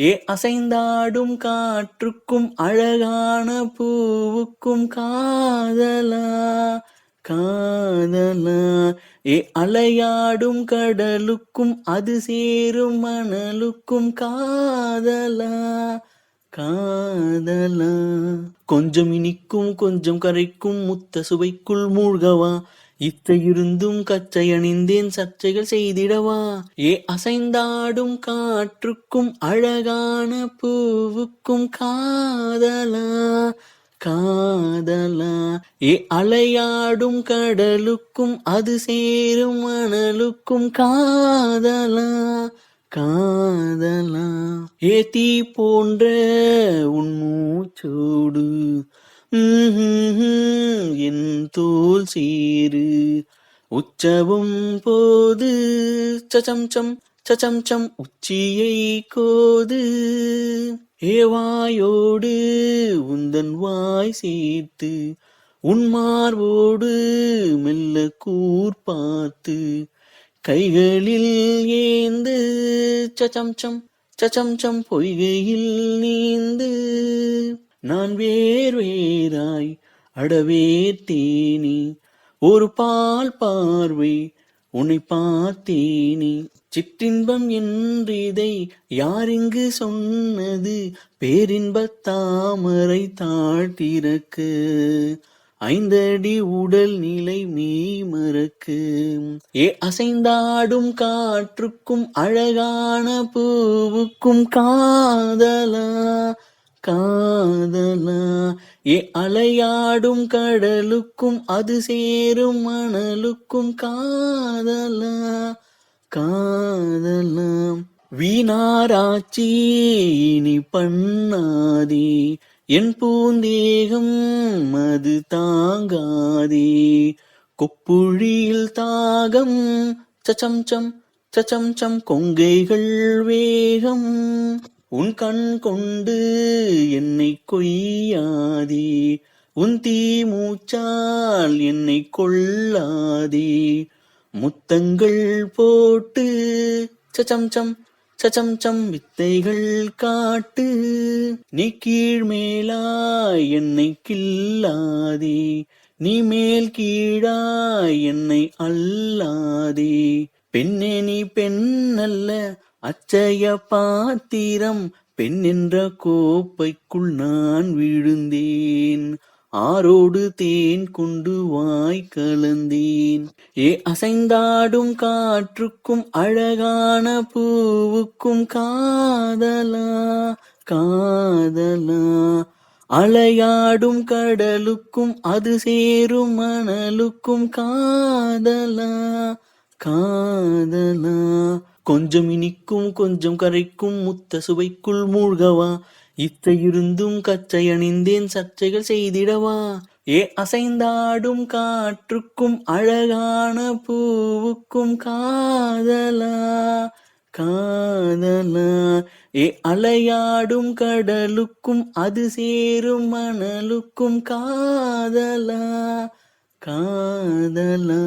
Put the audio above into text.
ஏ அசைந்தாடும் காற்றுக்கும் அழகான பூவுக்கும் காதலா காதலா. ஏ அலையாடும் கடலுக்கும் அது சேரும் மணலுக்கும் காதலா காதலா. கொஞ்சம் இனிக்கும் கொஞ்சம் கரைக்கும் முத்த சுவைக்குள் மூழ்கவா. இத்தையிருந்தும் கச்சை அணிந்தேன் சர்ச்சைகள் செய்திடவா? ஏ அசைந்தாடும் காற்றுக்கும் அழகான பூவுக்கும் காதலா? காதலா? ஏ அலையாடும் கடலுக்கும் அது சேரும் மணலுக்கும் காதலா? காதலா? ஏ தீ போன்ற உன் மூச்சோடு என் தோல் சீரு உச்சவும் போது. சச்சம்சம் சச்சம்சம் உச்சியை கோது. ஏவாயோடு உந்தன் வாய் சேர்த்து உன்மார்வோடு மெல்ல கூர் பார்த்து. கைகளில் ஏந்து சச்சம்சம் சச்சம்சம் பொய்கையில் நான் வேர் வேறாய் தேனி ஒரு பால் பார்வை உன்னை பார்த்தேனே. சிற்றின்பம் என்று இதை யாரிங்கு சொன்னது? பேரின்பத் தாமரை தாழ்த்திறக்கு. ஐந்தடி உடல் நிலை மெய் மறக்கு ஏ அசைந்தாடும் காற்றுக்கும் அழகான பூவுக்கும் காதலா? காதலா. ஏ அலையாடும் கடலுக்கும் அது சேரும் மணலுக்கும் காதலா. காதலா. வீணாராச்சி இனி பண்ணாதே. என் பூந்தேகம் அது தாங்காதே. கொப்புழியில் தாகம் சச்சம் சம் சச்சம் சம் கொங்கைகள் வேகம். உன் கண் கொண்டு என்னை கொய்யாதே. உன் தீ மூச்சால் என்னை கொள்ளாதே. முத்தங்கள் போட்டு சச்சம் சம் சச்சம் சம் வித்தைகள் காட்டு. நீ கீழ் மேலாய் என்னை கில்லாதே நீ மேல் கீழாய் என்னை அல்லாதே பெண்ணே நீ பெண் அல்ல அச்சய பாத்திரம் பெண்ணென்ற கோப்பைக்குள் நான் விழுந்தேன். ஆரோடு தேன் கொண்டு வாய் கலந்தேன். ஏ அசைந்தாடும் காற்றுக்கும் அழகான பூவுக்கும் காதலா காதலா. அலையாடும் கடலுக்கும் அது சேரும் மணலுக்கும் காதலா காதலா. கொஞ்சம் இனிக்கும் கொஞ்சம் கரைக்கும் முத்த சுவைக்குள் மூழ்கவா? இத்த இருந்தும் கச்சை அணிந்தேன் சர்ச்சைகள் செய்திடவா? ஏ அசைந்தாடும் காற்றுக்கும் அழகான பூவுக்கும் காதலா? காதலா? ஏ அலையாடும் கடலுக்கும் அது சேரும் மணலுக்கும் காதலா? காதலா?